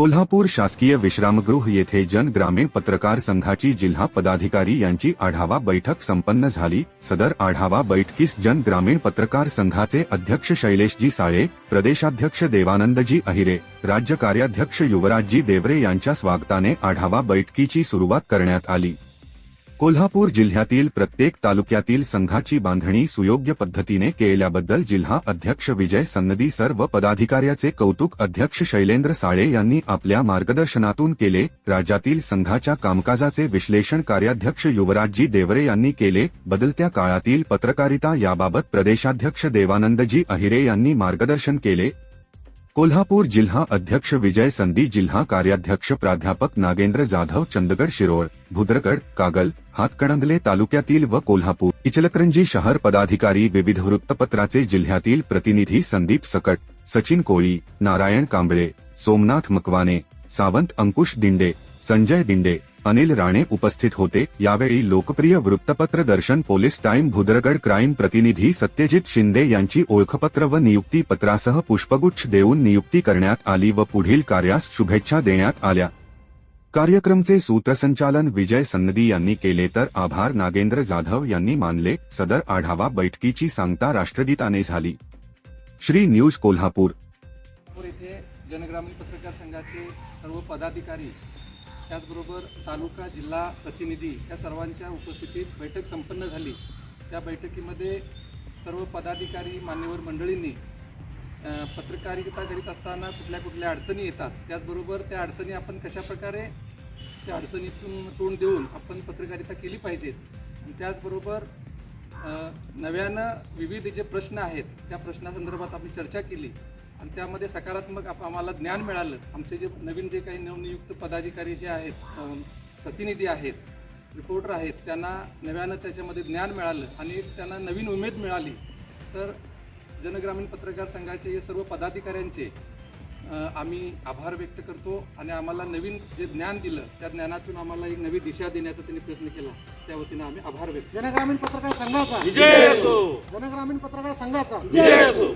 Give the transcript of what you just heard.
कोल्हापूर शासकीय विश्रामगृह येथे जन ग्रामीण पत्रकार संघाची जिल्हा पदाधिकारी यांची आढावा बैठक संपन्न झाली. सदर आढावा बैठकीस जन ग्रामीण पत्रकार संघाचे अध्यक्ष शैलेशजी साळे प्रदेशाध्यक्ष देवानंदजी अहिरे राज्य कार्याध्यक्ष युवराजजी देवरे यांच्या स्वागताने आढावा बैठकीची सुरुवात करण्यात आली. कोल्हापूर जिल्ह्यातील प्रत्येक तालुक्यातील संघाची बांधणी सुयोग्य पद्धतीने केल्याबद्दल जिल्हा अध्यक्ष विजय सन्नदी सर्व पदाधिकाऱ्याचे कौतुक अध्यक्ष शैलेंद्र साळे यांनी आपल्या मार्गदर्शनातून केले. राज्यातील संघाच्या कामकाजाचे विश्लेषण कार्याध्यक्ष युवराजजी देवरे यांनी केले. बदलत्या काळातील पत्रकारिता याबाबत प्रदेशाध्यक्ष देवानंदजी अहिरे यांनी मार्गदर्शन केले. कोल्हापूर जिल्हा अध्यक्ष विजय संधी जिल्हा कार्याध्यक्ष प्राध्यापक नागेंद्र जाधव चंदगड शिरोळ भुद्रगड कागल हातकणंगले तालुक्यातील व कोल्हापूर इचलकरंजी शहर पदाधिकारी विविध वृत्तपत्राचे जिल्ह्यातील प्रतिनिधी संदीप सकट सचिन कोळी नारायण कांबळे सोमनाथ मकवाने सावंत अंकुश दिंडे संजय दिंडे अनिल राणे उपस्थित होते. यावेळी लोकप्रिय वृत्तपत्र Darshan police time Bhudargad crime प्रतिनिधी सत्यजित शिंदे यांची ओळखपत्र व नियुक्ती पत्रासह पुष्पगुच्छ देऊन नियुक्ती करण्यात आली व पुढील कार्यास शुभेच्छा देण्यात आल्या. कार्यक्रमचे सूत्रसंचालन विजय सन्नदी यांनी केले तर आभार. नागेंद्र जाधव यांनी मानले. सदर आढावा बैठकीची सांगता राष्ट्रगीताने झाली. श्री न्यूज कोल्हापूर. येथे जनग्रामीण पत्रकार संघाचे सर्व पदाधिकारी त्याचबरोबर तालुका जिल्हा प्रतिनिधी या सर्वांच्या उपस्थितीत बैठक संपन्न झाली. त्या बैठकीमध्ये सर्व पदाधिकारी मान्यवर मंडळींनी पत्रकारिता करीत असताना कुठल्या कुठल्या अडचणी येतात त्याचबरोबर त्या अडचणी आपण कशाप्रकारे त्या अडचणीतून तोंड देऊन आपण पत्रकारिता केली पाहिजेत? त्याचबरोबर नव्यानं विविध जे प्रश्न आहेत त्या प्रश्नासंदर्भात आम्ही चर्चा केली आणि त्यामध्ये सकारात्मक आप- आम्हाला ज्ञान मिळालं. आमचे जे नवीन जे काही नवनियुक्त पदाधिकारी जे आहेत प्रतिनिधी आहेत रिपोर्टर आहेत त्यांना नव्यानं त्याच्यामध्ये ज्ञान मिळालं आणि त्यांना नवीन उमेद मिळाली. तर जनग्रामीण पत्रकार संघाचे हे सर्व पदाधिकाऱ्यांचे आम्ही आभार व्यक्त करतो आणि आम्हाला नवीन जे ज्ञान दिलं त्या ज्ञानातून आम्हाला एक नवी दिशा देण्याचा त्यांनी प्रयत्न केला. त्या वतीनं आम्ही आभार व्यक्त जनग्रामीण पत्रकार संघाचा. विजय असो. जनग्रामीण पत्रकार संघाचा. विजय असो.